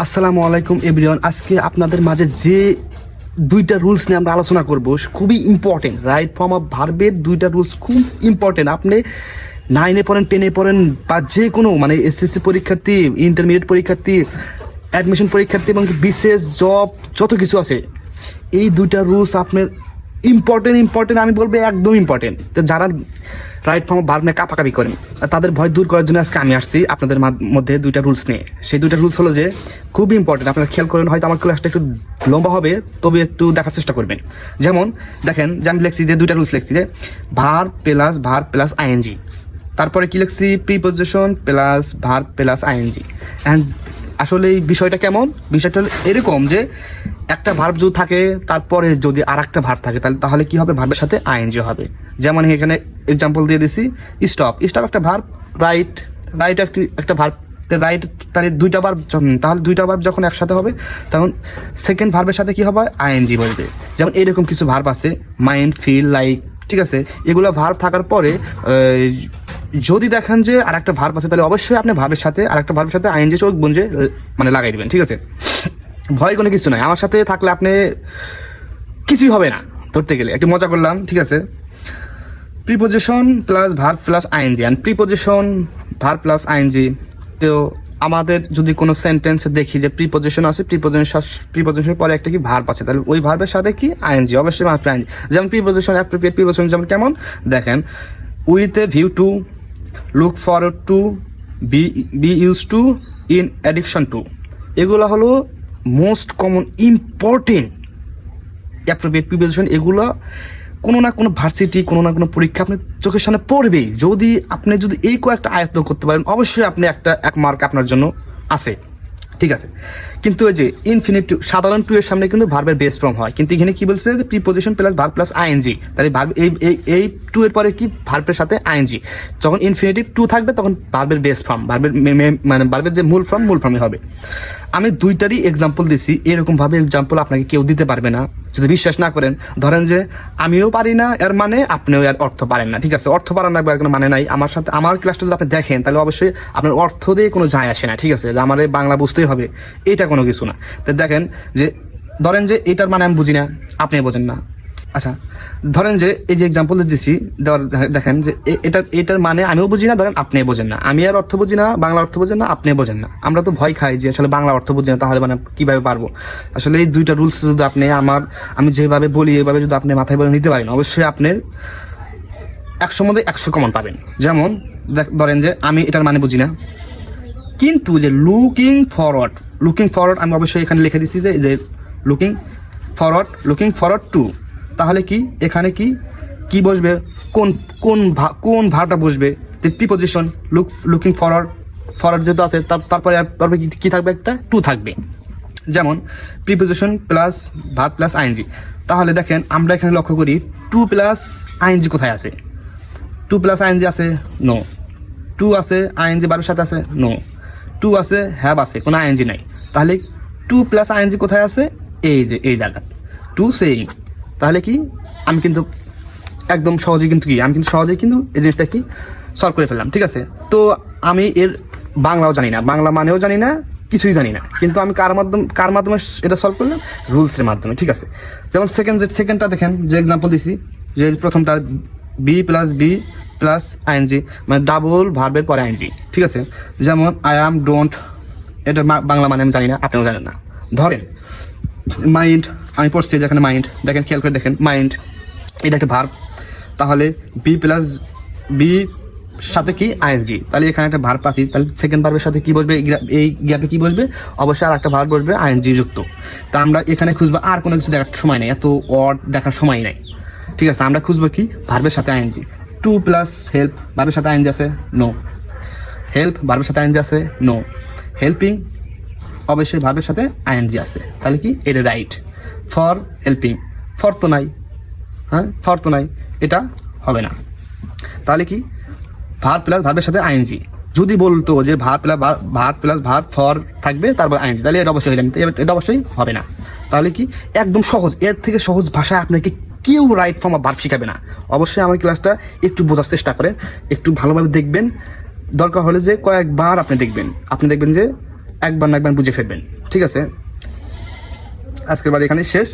আসসালামু আলাইকুম, এভরিওয়ান। আজকে আপনাদের মাঝে যে দুইটা রুলস নিয়ে আমরা আলোচনা করব, খুবই ইম্পর্টেন্ট রাইট ফর্ম অফ ভার্বের দুইটা রুলস খুব ইম্পর্টেন্ট আপনি নাইনে পড়েন টেনে পড়েন, বা যে কোনো মানে এসএসসি পরীক্ষার্থী ইন্টারমিডিয়েট পরীক্ষার্থী অ্যাডমিশন পরীক্ষার্থী, এবং বিশেষ জব যত কিছু আছে, এই দুইটা রুলস আপনার ইম্পর্টেন্ট ইম্পর্টেন্ট আমি বলব একদম ইম্পর্টেন্ট যারা রাইট ফর্ম বার নিয়ে কাপাকাপি করেন তাদের ভয় দূর করার জন্য আজকে আমি আসছি আপনাদের মাধ- মধ্যে দুইটা রুলস নিয়ে। সেই দুইটা রুলস হলো যে, খুব ইম্পর্টেন্ট আপনারা খেয়াল করেন, হয়তো আমার ক্লাসটা একটু লম্বা হবে, তবে একটু দেখার চেষ্টা করবেন। যেমন, দেখেন যে আমি লিখছি যে, দুইটা রুলস লিখছি যে verb plus verb plus ING তারপরে কি লিখছি? Preposition plus verb plus ING and আসলে এই বিষয়টা কেমন? বিষয়টা এরকম যে একটা ভার্ব যদি থাকে, তারপরে যদি আর একটা ভার্ব থাকে, তাহলে তাহলে কি হবে? ভার্বের সাথে আইএনজি হবে। যেমন এখানে এক্সাম্পল দিয়ে দিছি স্টপ স্টপ একটা ভার্ব রাইট রাইট একটি একটা ভার্ব রাইট তাহলে দুইটা বার তাহলে দুইটা বার যখন একসাথে হবে, তখন সেকেন্ড ভার্বের সাথে কি হবে? আইএনজি বলবে। যেমন এরকম কিছু ভার্ব আছে মাইন্ড ফিল লাইক ঠিক আছে? এগুলো ভার্ব থাকার পরে যদি দেখেন যে আর একটা ভার্ব আছে, তাহলে অবশ্যই আপনি ভাবের সাথে আর একটা ভার্বের সাথে আইএনজি চোখ বুঞ্জে মানে লাগাই দিবেন, ঠিক আছে? ভয় কোনো কিছু নাই। আমার সাথে থাকলে আপনি কিছুই হবে না, ধরতে গেলে। একটু মজা করলাম, ঠিক আছে? Preposition plus verb plus ING and preposition verb plus ING তো আমাদের যদি কোনো সেন্টেন্স দেখি যে প্রিপোজিশন আছে প্রিপোজিশন প্রিপোজিশনের পরে একটা কি ভার্ব আছে? তাহলে ওই ভার্বের সাথে কি আইএনজি অবশ্যই মাত্র আইএনজি যেমন প্রিপোজিশন অ্যাপ্রোপ্রিয়েট প্রিপোজিশন যেমন কেমন? দেখেন with a view to look forward to be be use to in addiction to এগুলো হলো most common important appropriate preposition এগুলো কোনো না কোনো ভার্সিটি কোনো না কোনো পরীক্ষা আপনি চোখের সামনে পড়বেই। যদি আপনি যদি এই কয়েকটা আয়ত্ত করতে পারেন, অবশ্যই আপনি একটা এক মার্ক আপনার জন্য আছে। ঠিক আছে? কিন্তু ওই যে ইনফিনিটিভ সাধারণ টু এর সামনে কিন্তু ভার্বের বেস ফর্ম হয়। কিন্তু এখানে কি বলছে? যে preposition plus verb plus ING তাহলে ভার্ব এই এই টু এর পরে কি? ভার্বের সাথে আইএনজি যখন ইনফিনিটিভ টু থাকবে, তখন ভার্বের বেস ফর্ম ভার্বের মানে ভার্বের যে মূল ফর্ম মূল ফর্মই হবে। আমি দুইটারই এক্সাম্পল দিছি। এরকমভাবে এক্সাম্পল আপনাকে কেউ দিতে পারবে না। যদি বিশ্বাস না করেন, ধরেন যে আমিও পারি না, এর মানে আপনিও এর অর্থ পারেন না, ঠিক আছে? অর্থ পারেন না কোনো মানে নাই। আমার সাথে, আমার ক্লাসটা যদি আপনি দেখেন, তাহলে অবশ্যই আপনার অর্থ দিয়ে কোনো যায় আসে না, ঠিক আছে? যে আমার বাংলা বুঝতেই হবে, এটা কোনো কিছু না। তো দেখেন যে, ধরেন যে এটার মানে আমি বুঝি না আপনি বোঝেন না। আচ্ছা ধরেন যে এই যে এক্সাম্পল দিচ্ছি দেখেন যে এটা, এটার মানে আমিও বুঝি না, ধরেন আপনি বোঝেন না। আমি আর অর্থ বুঝি না, বাংলা অর্থ বোঝেন না আপনি বোঝেন না। আমরা তো ভয় খাই যে আসলে বাংলা অর্থ বুঝি না, তাহলে মানে কীভাবে পারব? আসলে এই দুইটা রুলস যদি আপনি আমার, আমি যেভাবে বলি, এভাবে যদি আপনি মাথায় বলে নিতে পারেন, অবশ্যই আপনার একশো মধ্যে একশো কমন পাবেন। যেমন ধরেন যে আমি এটার মানে বুঝি না। কিন্তু যে লুকিং ফরওয়ার্ড লুকিং ফরওয়ার্ড আমি অবশ্যই এখানে লিখে দিচ্ছি যে looking forward looking forward to তাহলে কি? এখানে কি? কি বসবে? কোন কোন ভা- কোন ভাবটা বসবে? Preposition look looking forward forward যেহেতু আছে, তার- তারপরে তারপরে কি- থাকবে একটা? টু থাকবে। যেমন প্রিপোজিশন প্লাস ভাত প্লাস আইএনজি তাহলে দেখেন, আমরা এখানে লক্ষ্য করি টু প্লাস আইএনজি কোথায় আছে? টু প্লাস আইএনজি আছে নো টু আছে আইএনজি বারোর সাথে আছে নো টু আছে হ্যাভ আছে, কোনো আইএনজি নাই। তাহলে টু প্লাস আইএনজি কোথায় আছে? এই যে, এই জায়গা টু সেইম তাহলে কি? আমি কিন্তু একদম সহজেই কিন্তু কি? আমি কিন্তু সহজেই কিন্তু এই জিনিসটা কি সলভ করে ফেললাম, ঠিক আছে? তো আমি এর বাংলাও জানি না। বাংলা মানেও জানি না, কিছুই জানি না। কিন্তু আমি কার মাধ্যম, কার মাধ্যমে এটা সলভ করলাম? রুলসের মাধ্যমে, ঠিক আছে? যেমন সেকেন্ড যে সেকেন্ডটা দেখেন, যে এক্সাম্পল দিছি, যে প্রথমটা be plus be plus ING মানে ডাবল ভার্বের পরে আইএনজি ঠিক আছে? যেমন আই অ্যাম ডোন্ট এটা বাংলা মানে আমি জানি না, আপনিও জানেন না। ধরেন মাইন্ড আমি পড়ছি যেখানে মাইন্ড দেখেন, খেয়াল করে দেখেন মাইন্ড এটা একটা ভার্ব তাহলে বি প্লাস বি সাথে কি? আইএনজি তাহলে এখানে একটা ভার্ব পাচ্ছি তাহলে সেকেন্ড ভার্বের সাথে কি বসবে? এই গ্যাপে কি বসবে? অবশ্যই আর একটা ভার্ব বসবে আইএনজি যুক্ত। তা আমরা এখানে খুঁজবো, আর কোনো কিছু দেখার সময় নেই, এত ওয়ার্ড দেখার সময় নেই। ঠিক আছে, আমরা খুঁজবো কি? ভার্বের সাথে আইএনজি টু প্লাস হেল্প ভার্বের সাথে আইএনজি আছে? নো হেল্প ভার্বের সাথে আইএনজি আছে? নো হেল্পিং অবশ্যই ভার্বের সাথে আইএনজি আছে। তাহলে কি? এটা রাইট ফর হেল্পিং ফর তো নাই। হ্যাঁ? ফর তো নাই। এটা হবে না। তাহলে কি? ভার প্লাস ভার্বের সাথে আইএনজি যদি বলতো যে verb plus verb plus verb for থাকবে, তারপর আইএনজি তাহলে এটা অবশ্যই হইলাম এটা অবশ্যই হবে না। তাহলে কি? একদম সহজ। এর থেকে সহজ ভাষায় আপনাকে কেউ রাইট ফর্ম ভার্ব শিখাবে না। অবশ্যই আমার ক্লাসটা একটু বোঝার চেষ্টা করেন। একটু ভালোভাবে দেখবেন। দরকার হলে যে কয়েকবার আপনি দেখবেন। আপনি দেখবেন যে একবার না একবার বুঝে ফেলবেন। ঠিক আছে? আজকের বার এখানে শেষ।